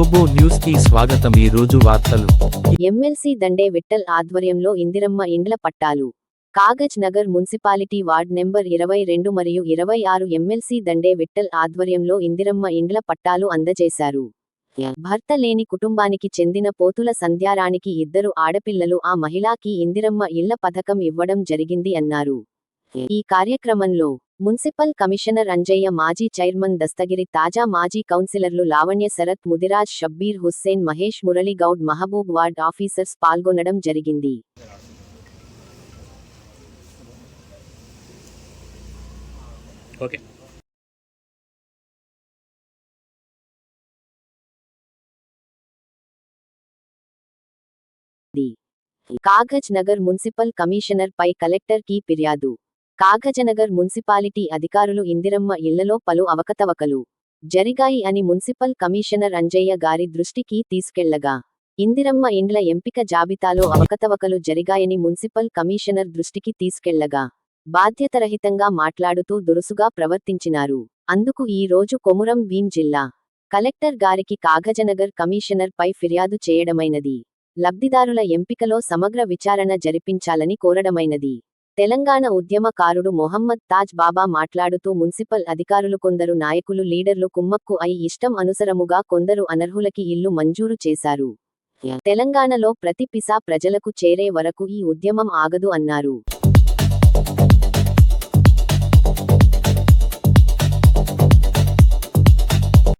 గ్లోబో న్యూస్కి స్వాగతం ఈ రోజు వార్తలు. ఎమ్మెల్సీ దండే విట్టల్ ఆధ్వర్యంలో ఇందిరమ్మ ఇండ్ల పట్టాలు. Kagaz Nagar municipality ward number ఇరవై రెండు మరియు ఇరవై ఆరు ఎమ్మెల్సీ దండే విట్టల్ ఆధ్వర్యంలో ఇందిరమ్మ ఇండ్ల పట్టాలు అందజేశారు. భర్త లేని కుటుంబానికి చెందిన పోతుల సంధ్యారానికి ఇద్దరు ఆడపిల్లలు ఆ మహిళాకి ఇందిరమ్మ ఇళ్ళ పథకం ఇవ్వడం జరిగింది అన్నారు. ఈ కార్యక్రమంలో మున్సిపల్ కమిషనర్ అంజయ్య మాజీ చైర్మన్ దస్తగిరి తాజా మాజీ కౌన్సిలర్లు లావణ్య శరత్ ముదిరాజ్ షబ్బీర్ హుస్సేన్ మహేష్ మురళి గౌడ్ మహబూబ్ వార్డ్ ఆఫీసర్స్ పాల్గొనడం జరిగింది. కాగజ్ నగర్ మున్సిపల్ కమిషనర్ పై కలెక్టర్కి ఫిర్యాదు. కాగజనగర్ మున్సిపాలిటీ అధికారులు ఇందిరమ్మ ఇళ్ళలో పలు అవకతవకలు జరిగాయి అని మున్సిపల్ కమిషనర్ అంజయ్య గారి దృష్టికి తీసుకెళ్ళగా. ఇందిరమ్మ ఇండ్ల ఎంపిక జాబితాలో అవకతవకలు జరిగాయని మున్సిపల్ కమిషనర్ దృష్టికి తీసుకెళ్ళగా. బాధ్యతరహితంగా మాట్లాడుతూ దురుసుగా ప్రవర్తించినారు. అందుకు ఈ రోజు కొమురం భీం జిల్లా కలెక్టర్ గారికి కాగజనగర్ కమిషనర్ పై ఫిర్యాదు చేయడమైనది. లబ్ధిదారుల ఎంపికలో సమగ్ర విచారణ జరిపించాలని కోరడమైనది. తెలంగాణ ఉద్యమకారుడు మొహమ్మద్ తాజ్ బాబా మాట్లాడుతూ మున్సిపల్ అధికారులు కొందరు నాయకులు లీడర్లు కుమ్మక్కు అయి ఇష్టం అనుసరముగా కొందరు అనర్హులకి ఇల్లు మంజూరు చేశారు. తెలంగాణలో ప్రతి పిసా ప్రజలకు చేరే వరకు ఈ ఉద్యమం ఆగదు అన్నారు.